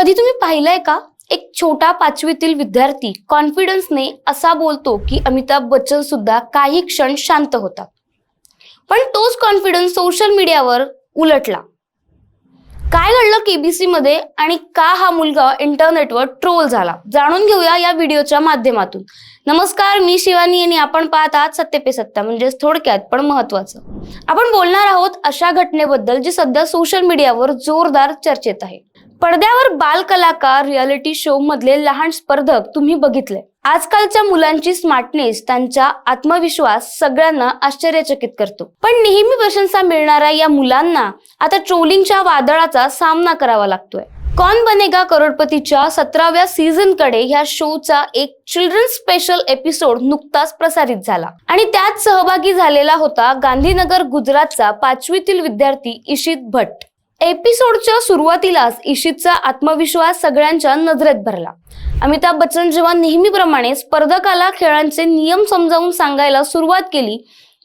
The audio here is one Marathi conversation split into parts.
कधी तुम्ही पाहिलंय का? एक छोटा पाचवीतील विद्यार्थी कॉन्फिडन्सने असा बोलतो की अमिताभ बच्चन सुद्धा काही क्षण शांत होता. पण तोच कॉन्फिडन्स सोशल मीडियावर उलटला. काय घडलं केबीसी मध्ये आणि का हा मुलगा इंटरनेटवर ट्रोल झाला? जाणून घेऊया या व्हिडिओच्या माध्यमातून. नमस्कार मी शिवानी आणि आपण पाहत आहात सत्य पे सत्ता म्हणजेच थोडक्यात पण महत्वाचं आपण बोलणार आहोत अशा घटनेबद्दल जी सध्या सोशल मीडियावर जोरदार चर्चेत आहे. पडद्यावर बाल कलाकार रियालिटी शो मधले लहान स्पर्धक तुम्ही बघितले. आजकालच्या मुलांची स्मार्टनेस त्यांचा आत्मविश्वास सगळ्यांना आश्चर्यचकित करतो. पण नेहमी प्रशंसा मिळणाऱ्या या मुलांना आता ट्रोलिंगच्या वादळाचा सामना करावा लागतोय. कौन बनेगा करोडपतीच्या सतराव्या सीझनकडे ह्या शोचा एक चिल्ड्रन स्पेशल एपिसोड नुकताच प्रसारित झाला. आणि त्यात सहभागी झालेला होता गांधीनगर गुजरातचा पाचवीतील विद्यार्थी इशित भट्ट. एपिसोडच्या सुरुवातीलाच इशितचा आत्मविश्वास सगळ्यांच्या नजरेत भरला. अमिताभ बच्चन जेव्हा नेहमीप्रमाणे स्पर्धकाला खेळांचे नियम समजावून सांगायला सुरुवात केली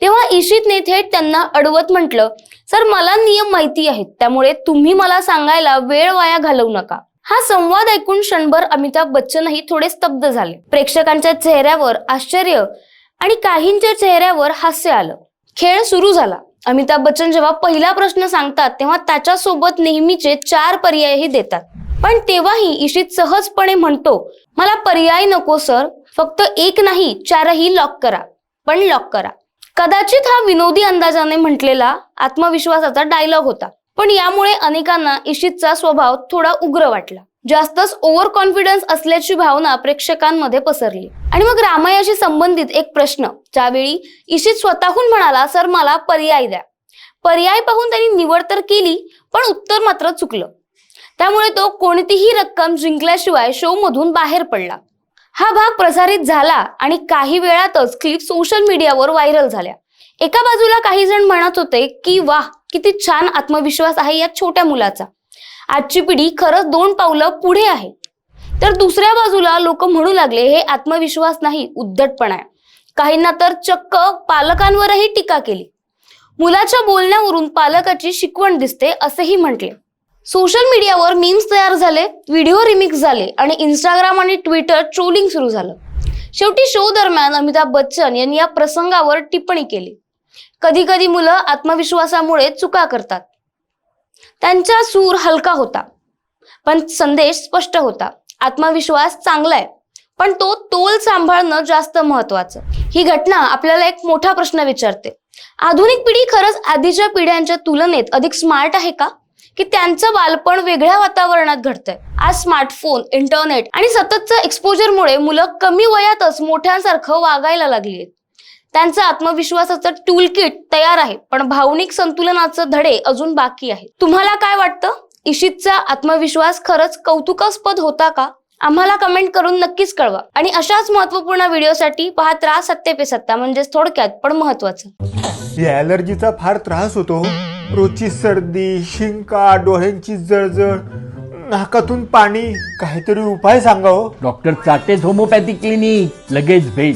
तेव्हा इशितने थेट त्यांना अडवत म्हटलं सर मला नियम माहिती आहेत त्यामुळे तुम्ही मला सांगायला वेळ वाया घालवू नका. हा संवाद ऐकून क्षणभर अमिताभ बच्चनही थोडे स्तब्ध झाले. प्रेक्षकांच्या चेहऱ्यावर आश्चर्य आणि काहींच्या चेहऱ्यावर हास्य आलं. खेळ सुरू झाला. अमिताभ बच्चन जेव्हा पहिला प्रश्न सांगतात तेव्हा त्याच्यासोबत नेहमीचे चार पर्यायही देतात. पण तेव्हाही इशित सहजपणे म्हणतो मला पर्याय नको सर. फक्त एक नाही चारही लॉक करा. पण लॉक करा. कदाचित हा विनोदी अंदाजाने म्हटलेला आत्मविश्वासाचा डायलॉग होता पण यामुळे अनेकांना इशितचा स्वभाव थोडा उग्र वाटला. जास्तच ओव्हर कॉन्फिडन्स असल्याची भावना प्रेक्षकांमध्ये पसरली. आणि मग रामायाशी संबंधित एक प्रश्न ज्यावेळी इशित स्वतःहून म्हणाला सर मला पर्याय द्या. पर्याय पाहून त्यांनी निवड तर केली पण उत्तर मात्र चुकलं. त्यामुळे तो कोणतीही रक्कम जिंकल्याशिवाय शो मधून बाहेर पडला. हा भाग प्रसारित झाला आणि काही वेळातच क्लिप सोशल मीडियावर व्हायरल झाल्या. एका बाजूला काही जण म्हणत होते की वाह किती छान आत्मविश्वास आहे या छोट्या मुलाचा. आजची पिढी खरंच दोन पावलं पुढे आहे. तर दुसऱ्या बाजूला लोक म्हणू लागले हे आत्मविश्वास नाही उद्धटपणा आहे. काहींना तर चक्क पालकांवरही टीका केली. मुलाच्या बोलण्यावरून पालकाची शिकवण दिसते असेही म्हटले. सोशल मीडियावर मीम्स तयार झाले व्हिडिओ रिमिक्स झाले आणि इंस्टाग्राम आणि ट्विटर ट्रोलिंग सुरू झालं. शेवटी शो दरम्यान अमिताभ बच्चन यांनी या प्रसंगावर टिप्पणी केली. कधी कधी मुलं आत्मविश्वासामुळे चुका करतात. त्यांचा सूर हलका होता. पण संदेश स्पष्ट होता. आत्मविश्वास चांगला आहे. पण तो तोल सांभाळणं जास्त महत्वाचं ही घटना आपल्याला एक मोठा प्रश्न विचारते. आधुनिक पिढी खरंच आधीच्या पिढ्यांच्या तुलनेत अधिक स्मार्ट आहे का? की त्यांचं बालपण वेगळ्या वातावरणात घडतंय. आज स्मार्टफोन इंटरनेट आणि सततचं एक्सपोजरमुळे मुलं कमी वयातच मोठ्यांसारखं वागायला लागली आहेत. त्यांचं आत्मविश्वासाचं टूल किट तयार आहे पण भावनिक संतुलनाचं धडे अजून बाकी आहे. तुम्हाला काय वाटतं? इशितचा आत्मविश्वास खरंच कौतुकास्पद होता का? आम्हाला कमेंट करून नक्कीच कळवा. आणि अशाच महत्त्वपूर्ण व्हिडिओसाठी पाहत राहा सत्य पे सत्ता म्हणजेच थोडक्यात पण महत्वाचं या ॲलर्जीचा फार त्रास होतो रोजची सर्दी शिंका डोळ्यांची जळजळ नाकातून पाणी काहीतरी उपाय सांगा हो. डॉक्टर चाटेज होमोपॅथी क्लिनिक लगेच भेट.